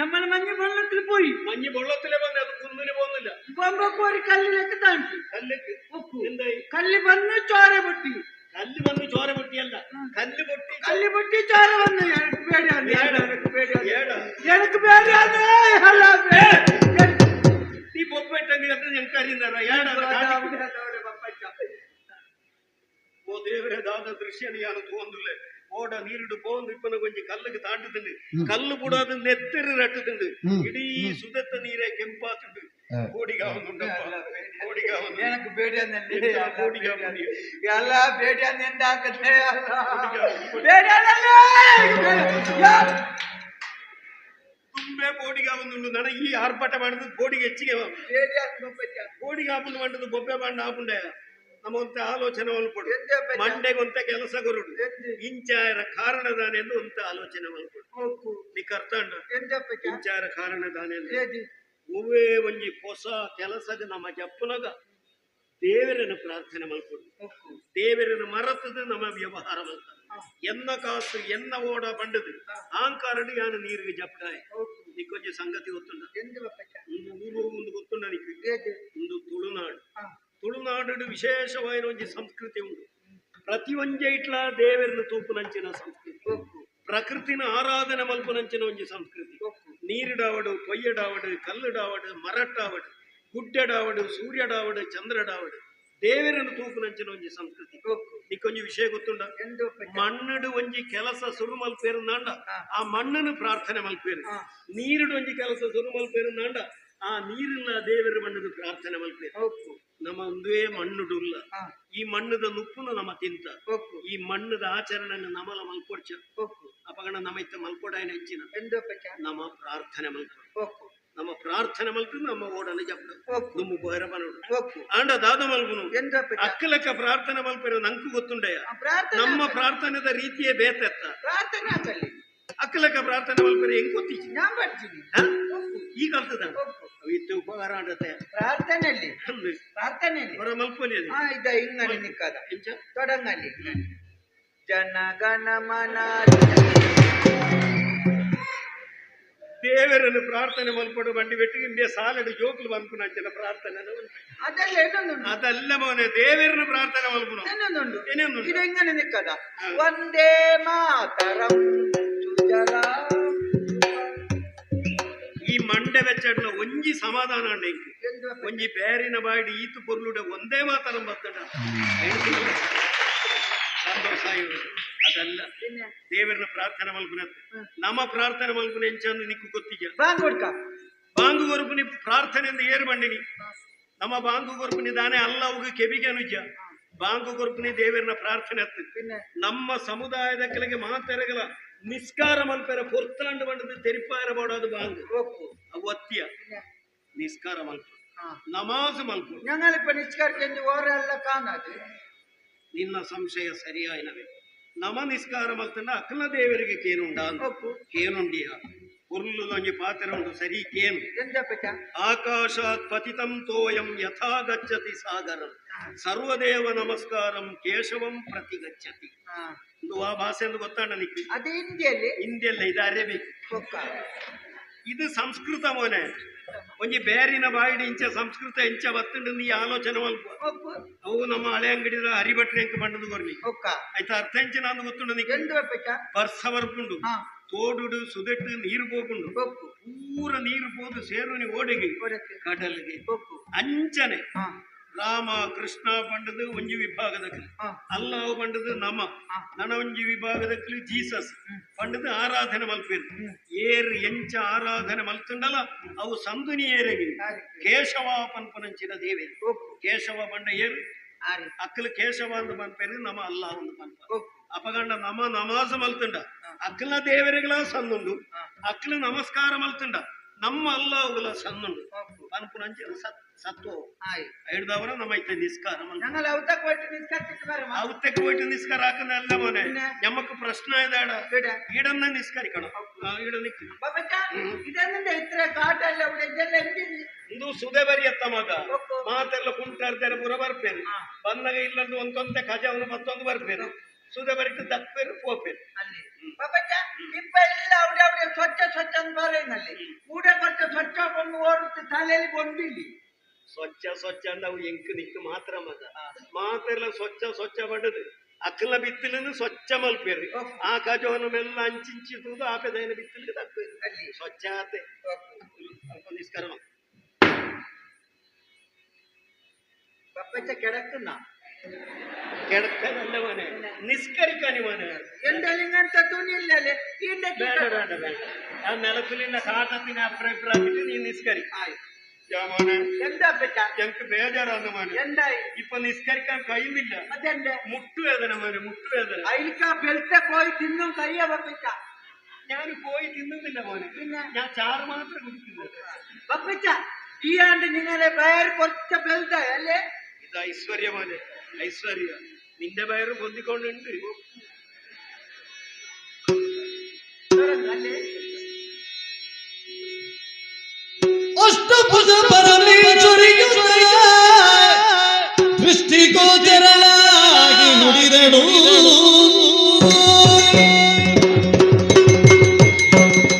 നമ്മൾ മഞ്ഞ വെള്ളത്തിൽ പോയി മഞ്ഞ വെള്ളത്തിലെ വന്ന് അത് കുന്നിന് പോകുന്നില്ല പോകുമ്പോ ഒരു കല്ലിലേക്ക് താണ്ടി കല്ലേക്ക് എന്തായി കല്ല് വന്ന് ചോര പൊട്ടി കല്ല് വന്ന് ചോര പൊട്ടിയല്ല കല്ല് പൊട്ടി കല്ല് പൊട്ടി ചോര വന്ന് എനിക്ക് പേടിയാണ് എനിക്ക് പേടിയാണ് എനിക്ക് പേടിയാണ് നീ പൊപ്പിട്ടെങ്കിൽ ഞങ്ങൾക്ക് അറിയുന്നതാ அந்த திருஷ்யனியானது ஒன்றுல ஓட ನೀರಿಡು போந்து ಇಪ್ಪನ ಕೊಂಚಿ ಕಲ್ಲುಗೆ ತಾಂಟುತ್ತುಂಡು ಕಲ್ಲು ಕೂಡ ಅದು ನೆತ್ತರು ರಟ್ಟುತ್ತುಂಡು ಇಡೀ ಸುದತ್ತ ನೀರೆ ಕೆಂಪಾತುಂಡು எனக்கு ತುಂಬೆ ಕೋಡಿಗೆ ಒಂದು ನನ ಈ ಆರ್ಭಟ ಮಾಡಿದ ಕೋಡಿಗೆ ಹೆಚ್ಚಿಗೆ ಕೋಡಿಗೆ ಹಾಕೊಂಡು ಮಾಡಿದ್ದು ಬೊಬ್ಬೆ ಮಾಡಿ ಹಾಕೊಂಡೆ ನಮ್ಮ ಒಂತ ಆಲೋಚನೆ ಮಲ್ಪಡು ಎಂತ ಬಚ್ಚ? ಮಂಡೆಗೊಂತ ಕೆಲಸ ಕೊರುಡು ಎಂತ? ಇಂಚಾರ ಕಾರಣದಾನೆಂದು ಒಂತ ಆಲೋಚನೆ ಮಲ್ಪಡು ಹೋಗು. ನೀ ಅರ್ಥ ಅಂಡ ಎಂತ ಬಚ್ಚ? ಇಂಚಾರ ಕಾರಣದಾನೆಂದು ಏದಿ? నువ్వే ಒಂಜಿ ಹೊಸ ಕೆಲಸದ ನಮ್ಮ ಜಪ್ಪನಗ ದೇವರನ್ನು ಪ್ರಾರ್ಥನೆ ಮಲ್ಕೊಂಡು ಹೋಗು. ದೇವರನ್ನು ಮರೆತದು ನಮ್ಮ ವ್ಯವಹಾರ ಮಲ್ತ ಎನ್ನ ಕಾಸು ಎನ್ನ ಓಡ ಬಂಡದು ಆಂಕಾರಡು ಯಾನು ನೀರಿಗೆ ಜಪ್ಪಡಾಯ ಹೋಗು. ನಿಕ್ಕೊಂಜ ಸಂಗತಿ ಗೊತ್ತುಂಡ ಎಂತ ಬಪ್ಪಚ್ಚ? ಒಂದು ಊರು ಒಂದು ತುಳುನಾಡು ಆ. ತುಳುನಾಡು ವಿಶೇಷವಾದ ಒಂಜಿ ಸಂಸ್ಕೃತಿ ಉಂಟು ಪ್ರತಿ ಒಂಜ ಇಟ್ಲ ದೇವರನ್ನು ತೂಪುನಂಚಿನ ಸಂಸ್ಕೃತಿ ಹೋಗು. ಪ್ರಕೃತಿನ ಆರಾಧನೆ ಮಲ್ಪುನಂಚಿನ ಒಂಜಿ ಸಂಸ್ಕೃತಿ ಹೋಗು. ನೀರಿಡಾವಡು ಕೊಯ್ಯಡಾವಡು ಕಲ್ಲುಡಾವಡು ಮರಟ್ಟಾವಡು ಗುಡ್ಡಡಾವಡು ಸೂರ್ಯಡಾವಡು ಚಂದ್ರಡಾವಡು ದೇವರನ್ನು ತೂಪುನಂಚಿನ ಒಂಜಿ ಸಂಸ್ಕೃತಿ ಹೋಗು. ನಿಕ್ಕೊಂಜಿ ವಿಷಯ ಗೊತ್ತುಂಡ ಎಂತ ಬಪ್ಪಚ್ಚ? ಮಣ್ಣುಡು ಒಂಜಿ ಕೆಲಸ ಸುರು ಮಲ್ಪೇರು ನಾಂಡ ಹಾ. ಆ ಮಣ್ಣನ್ನು ಪ್ರಾರ್ಥನೆ ಮಲ್ಪೇರು ಹಾ. ನೀರುಡು ಒಂಜಿ ಕೆಲಸ ಸುರು ಮಲ್ಪೇರು ನಾಂಡ ಆ ನಮ್ಮ ಒಂದೇ ಮಣ್ಣುಡುಲ್ಲ. ಈ ಮಣ್ಣದ ನುಪ್ಪುನ ನಮ್ಮ ತಿಂತ. ಈ ಮಣ್ಣದ ಆಚರಣೆ ನಮಲ ಮಲ್ಕೊಡ್ಚ ಅಪಗಣ ನಮ್ಮ ಇತ್ತ ಮಲ್ಕೊಡಾಯನ ಹೆಚ್ಚಿನ? ನಮ್ಮ ಪ್ರಾರ್ಥನೆ ಮಲ್ಕೊಡ. ನಮ್ಮ ಪ್ರಾರ್ಥನೆ ಮಲ್ತು ನಮ್ಮ ಓಡನ ಜಪ್ಪ. ದುಮ್ಮು ಹೋಗು. ಆಂಡ ದಾದ ಮಲ್ಗುನು? ಅಕ್ಕಲಕ್ಕ ಪ್ರಾರ್ಥನೆ ಮಲ್ಪಿರ ನಂಕು ಗೊತ್ತುಂಡೆಯ ನಮ್ಮ. ಪ್ರಾರ್ಥನೆದ ರೀತಿಯೇ ಬೇತೆತ್ತ ಪ್ರಾರ್ಥನೆ. അക്കലൊക്കെ പ്രാർത്ഥന പോലെ എങ്കിൽ ഒത്തിച്ചു ഞാൻ പഠിച്ചു ഈ കാലത്ത് തന്നെ ദേവരനു പ്രാർത്ഥന മുൽപ്പെടും വണ്ടി വെട്ടി ഇന്ത്യ സാലഡ് ജോക്കിൽ വന്നു ചില പ്രാർത്ഥന. അതല്ല മോനെ ദേവരനു പ്രാർത്ഥന മുൽപ്പണം ഇതെങ്ങനെ നിക്കതാ വന്ദേ മാതരം. ಈ ಮಂಡೆ ಬೆಚ್ಚಡ್ಲ ಒಂಜಿ ಸಮಾಧಾನ ಅಂಡ ಇಂಕ್ ಎಂದು ಒಂಜಿ ಬೇರಿನ ಬಾಡಿ ಈತು ಪೊರ್ಲುಡ ಒಂದೇ ಮಾತನ ಬತ್ತಡ ಸಂತೋಷ ಇವ್ರು. ಅದಲ್ಲ പിന്നെ ದೇವರನ್ನ ಪ್ರಾರ್ಥನೆ ಮಲ್ಪುನ ನಮ್ಮ ಪ್ರಾರ್ಥನೆ ಮಲ್ಪುನ ಎಂಚಂದು ನಿಕ್ಕು ಗೊತ್ತಿಗ ബാങ്ക് കൊടുക്കാം ಬಾಂಗು ಗೊರುಪುನಿ ಪ್ರಾರ್ಥನೆಯಿಂದ ಏರು ಬಂಡಿನಿ ನಮ್ಮ ಬಾಂಗು ಗೊರುಪುನಿ ದಾನೆ ಅಲ್ಲವುಗೆ ಕೆಬಿಗೆ ಅನುಜ ಬಾಂಗು ಗೊರುಪುನಿ ದೇವರನ್ನ ಪ್ರಾರ್ಥನೆ ಹತ್ತು പിന്നെ ನಮ್ಮ ಸಮುದಾಯದ ಕೆಳಗೆ ಮಾತೆರಗಲ ನಿಸ್ಕಾರ ಮಲ್ಪೆರ ಪೊರ್ತಾಂಡು ಬಂಡದು ತೆರಿಪಾರ ಮಾಡೋದು ಬಾಂಗು ಹೋಗು ಅವು ಅತ್ಯ പിന്നെ ನಿಸ್ಕಾರ ಮಲ್ಪ ആ ನಮಾಜ್ ಮಲ್ಪ ഞങ്ങളിപ്പോ നിസ്കരിച്ചു ഓരെല്ലാം കാണാത് ನಿನ್ನ ಸಂಶಯ ಸರಿಯಾಯಿನವೇ ನಮ ನಿಸ್ಕಾರ ಮಲ್ತಂಡ ಅಕ್ಕಲ ದೇವರಿಗೆ ಕೇನುಂಡ ಅಂತ. ಹೋಗು ಕೇನುಂಡಿಯ ಉರ್ಲು ಒಂಜಿ ಪಾತ್ರ ಉಂಟು ಸರಿ ಕೇನು ಎಂತ ಪಚ್ಚ ಆಕಾಶಾತ್ ಪತಿತಂ ತೋಯಂ ಯಥಾ ಗಚ್ಚತಿ ಸಾಗರಂ ಸರ್ವದೇವ ನಮಸ್ಕಾರಂ ಕೇಶವಂ ಪ್ರತಿ ಗಚ್ಚತಿ ಹಾ ಇದು ಆ ಭಾಷೆ ಎಂದು ಗೊತ್ತಾ ಅದು ಹಿಂದಿಯಲ್ಲಿ? ಹಿಂದಿಯಲ್ಲ ಇದು ಅರೇಬಿಕ್. ಇದು ಸಂಸ್ಕೃತ ಮೋನೆ. ಒಂಜಿ ಬೇರಿನ ಬಾಯಿಡಿ ಇಂಚ ಸಂಸ್ಕೃತ ಇಂಚ ಬತ್ತುಂಡು ನೀ ಆಲೋಚನೆ ಮಲ್ಪ ಅವು ನಮ್ಮ ಹಳೆ ಅಂಗಡಿದ ಹರಿಭಟ್ರಿ ಎಂಕ್ ಬಂಡದು ಬರ್ಲಿ ಆಯ್ತಾ ಅರ್ಥ ಇಂಚ ನಾನು ಗೊತ್ತುಂಡು ನಿಕ್ಕೆ ಪರ್ಸ ಬರ್ಪುಂಡು. ತೋಡುಡು ಸುದೆಟ್ಟು ನೀರು ಹೋಗುಂಡು ಪೂರ ನೀರು ಹೋದು ಸೇರುನಿ ಓಡಿಗೆ. ಹೊರಕ್ಕೆ ಕಡಲಿಗೆ. ಅಂಚನೆ. ರಾಮ ಕೃಷ್ಣ ಪಂಡದು ಒಂಜಿ ವಿಭಾಗದಕ್ಲು ಅಲ್ಲಾವು ಪಂಡದು ನಮ. ನನ ಒಂಜಿ ವಿಭಾಗದಕ್ಲು ಜೀಸಸ್. ಪಂಡದು ಆರಾಧನೆ ಮಲ್ಪಿರು. ಏರ್ ಎಂಚ ಆರಾಧನೆ ಮಲ್ತುಂಡಲ ಅವು ಸಂದುನಿ ಏರೆಗಿ ಕೇಶವ ಪನ್ಪನಂಚಿನ ದೇವಿ. ಕೇಶವ ಪಂಡ ಏರು. ಆರಿ ಅಕ್ಕಲು ಕೇಶವ ಅಂದು ಪನ್ಪೇರು ನಮ ಅಲ್ಲಾಹ್ ಒಂದು ಪನ್ಪ ಅಪಗಂಡ ನಮ ನಮಾಜ್ ಮಲ್ತುಂಡ. ಅಕ್ಕಲ ದೇವರಿಗಳ ಸಂದುಂಡು. ಅಕ್ಕಲು ನಮಸ್ಕಾರ ಮಲ್ತುಂಡ. ನಮ್ಮ ಅಲ್ಲಾಹುಗಳ ಸಂದುಂಡು. ಪನ್ಪುನಂಚಿನ ಸತ್ ಸತ್ತು. ಹಿಡ್ದವರ ನಮ್ಮ ಐತೆ ನಿಸ್ಕಾರ ನಮ್ಮಲ್ಲಿ ಅವತ್ತಕ್ಕೆ ಹೋಯ್ತು ನಿಸ್ಕಾರ ಸಿಕ್ಕಬಾರ ಅವತ್ತಕ್ಕೆ ಹೋಯ್ತು ಮನೆ. ನಮ್ಮಕ್ಕ ಪ್ರಶ್ನೆ ಇದಾಡ ಈಡನ್ನ ನಿಸ್ಕಾರಿ ಕಣ ಈಡನಿಕ್ಕೆ ಇತ್ರ ಕಾಟಲ್ಲ ಉಡೆಲ್ಲ ಎಂದಿನಿ ಇಂದು ಸುದೆ ಬರಿಯತ್ತ ಮಗ. ಮಾತೆಲ್ಲ ಕುಂಟಾರ್ತಾರೆ ಪುರ ಬರ್ಪೇರು ಬಂದಾಗ ಇಲ್ಲಂದು ಒಂದೊಂದೆ ಖಜಾವನು ಮತ್ತೊಂದು ಬರ್ಪೇರು ಸುದೆ ಬರಿಟ್ಟು ದಪ್ಪೇರು ಅಲ್ಲಿ. ಪಾಪಚ್ಚ ಇಪ್ಪ ಎಲ್ಲ ಅವಡೆ ಅವಡೆ ಸ್ವಚ್ಛ ಸ್ವಚ್ಛ ಅಂತ ಬರೇನಲ್ಲಿ ಕೂಡ ಕೊಟ್ಟು ಸ್ವಚ್ಛ ಕೊಂಡು ಓಡುತ್ತೆ ತಲೆಯಲ್ಲಿ ಬಂದಿಲ್ಲಿ സ്വച്ഛ സ്വച്ഛ ഉണ്ടാവും എനിക്ക് നിക്ക് മാത്രം മതി. മാത്രല്ല സ്വച്ഛ സ്വച്ഛ പണ്ടത് അക്കുന്ന ഭിത്തിൽ നിന്ന് സ്വച്ഛ മൽപ്പേറി ആ കജോനമെല്ലാം അഞ്ചിഞ്ച് തൂത് ആ പെതേനെ ഭിത്തിൽ തപ്പ് സ്വച്ഛാത്തെ. നിസ്കരണം. പപ്പച്ച കിടക്കുന്ന. കിടക്കാനല്ല മോനെ. നിസ്കരിക്കാൻ ആ കാട്ടത്തിന് അഭിപ്രായത്തിൽ നീ നിസ്കരി ആയി. മോനെ എന്താ ഞങ്ങക്ക് ബേജാറാന്ന് മോനെ എന്തായി ഇപ്പൊ നിസ്കരിക്കാൻ കഴിയുന്നില്ല അതെന്റെ മുട്ടുവേദന മോനെ മുട്ടുവേദന അതിൽക്ക് ആ ബെൽറ്റ് പോയി തിന്നും കയ്യ പപ്പിച്ച ഞാൻ പോയി തിന്നുന്നില്ല മോനെ പിന്നെ ഞാൻ ചാറ് മാത്രം കുടിക്കുന്നു പപ്പിച്ച ഈ ആണ്ട് നിങ്ങളെ വയർ കുറച്ച ബെൽറ്റ് അല്ലേ ഇത് ഐശ്വര്യ മോനെ ഐശ്വര്യ നിന്റെ വയറ് പൊന്തിക്കൊണ്ടുണ്ട് അല്ലേ ಅಷ್ಟಭುಜ ಪರಮೇಶ್ವರಿಯ ದೃಷ್ಟಿಗೋಚರಳಾಗಿ ನುಡಿದಳು